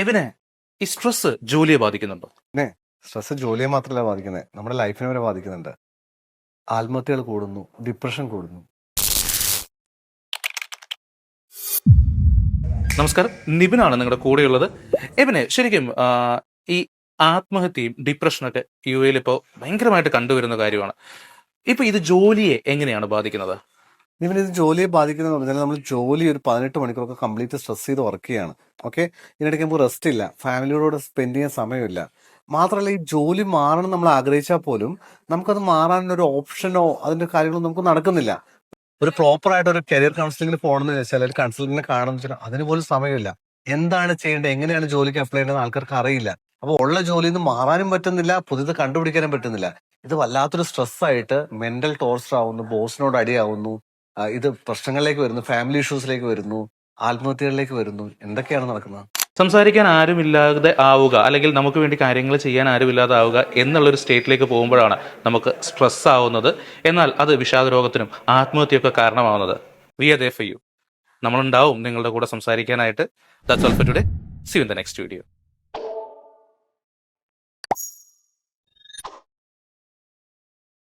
എവിനെ? ഈ സ്ട്രെസ് ജോലിയെ ബാധിക്കുന്നുണ്ടോ? സ്ട്രെസ് ജോലിയെ മാത്രമല്ല ബാധിക്കുന്നത് നമ്മുടെ ലൈഫിനെ വരെ ബാധിക്കുന്നുണ്ട്. ആത്മഹത്യകൾ കൂടുന്നു ഡിപ്രഷൻ കൂടുന്നു. നമസ്കാരം. നിബിനാണ് നിങ്ങളുടെ കൂടെയുള്ളത്. എബിനെ ശരിക്കും ഈ ആത്മഹത്യയും ഡിപ്രഷനൊക്കെ യു എയിൽ ഇപ്പോൾ ഭയങ്കരമായിട്ട് കണ്ടുവരുന്ന കാര്യമാണ്. ഇപ്പൊ ഇത് ജോലിയെ എങ്ങനെയാണ് ബാധിക്കുന്നത്? ഇവൻ ഇത് ജോലിയെ ബാധിക്കുന്നത് പറഞ്ഞാൽ നമ്മൾ ജോലി ഒരു പതിനെട്ട് മണിക്കൂറൊക്കെ കംപ്ലീറ്റ് സ്ട്രെസ് ചെയ്ത് വർക്ക് ചെയ്യാണ്. ഓക്കെ ഇതിനിടയ്ക്ക് നമുക്ക് റെസ്റ്റ് ഇല്ല. ഫാമിലിയോട് സ്പെൻഡ് ചെയ്യാൻ സമയമില്ല. മാത്രമല്ല ഈ ജോലി മാറണം നമ്മൾ ആഗ്രഹിച്ചാൽ പോലും നമുക്കത് മാറാനൊരു ഓപ്ഷനോ അതിന്റെ കാര്യങ്ങളോ നമുക്ക് നടക്കുന്നില്ല. ഒരു പ്രോപ്പർ ആയിട്ട് ഒരു കരിയർ കൗൺസിലിംഗിന് പോകണമെന്ന് വെച്ചാൽ ഒരു കൺസൾട്ടിനെ കാണണം എന്ന് വെച്ചാൽ അതിന് പോലും സമയമില്ല. എന്താണ് ചെയ്യേണ്ടത്? എങ്ങനെയാണ് ജോലിക്ക് അപ്ലൈ ചെയ്യേണ്ടത് ആൾക്കാർക്ക് അറിയില്ല. അപ്പോൾ ഉള്ള ജോലിയിൽ നിന്ന് മാറാനും പറ്റുന്നില്ല പുതിയത് കണ്ടുപിടിക്കാനും പറ്റുന്നില്ല. ഇത് വല്ലാത്തൊരു സ്ട്രെസ് ആയിട്ട് മെന്റൽ ടോർച്ചർ ആവുന്നു ബോസിനോട് അടിയാവുന്നു ഇത് പ്രശ്നങ്ങളിലേക്ക് വരുന്നു ഫാമിലി ഇഷ്യൂസിലേക്ക് വരുന്നു ആത്മഹത്യകളിലേക്ക് വരുന്നു. എന്തൊക്കെയാണ് നടക്കുന്നത്? സംസാരിക്കാൻ ആരുമില്ലാതെ ആവുക അല്ലെങ്കിൽ നമുക്ക് വേണ്ടി കാര്യങ്ങൾ ചെയ്യാൻ ആരുമില്ലാതെ ആവുക എന്നുള്ളൊരു സ്റ്റേറ്റിലേക്ക് പോകുമ്പോഴാണ് നമുക്ക് സ്ട്രെസ് ആവുന്നത്. എന്നാൽ അത് വിഷാദരോഗത്തിനും ആത്മഹത്യയൊക്കെ കാരണമാവുന്നത്. വി അതേ ദേ ഫോർ യു നമ്മളുണ്ടാവും നിങ്ങളുടെ കൂടെ സംസാരിക്കാനായിട്ട്. That's today see in the next video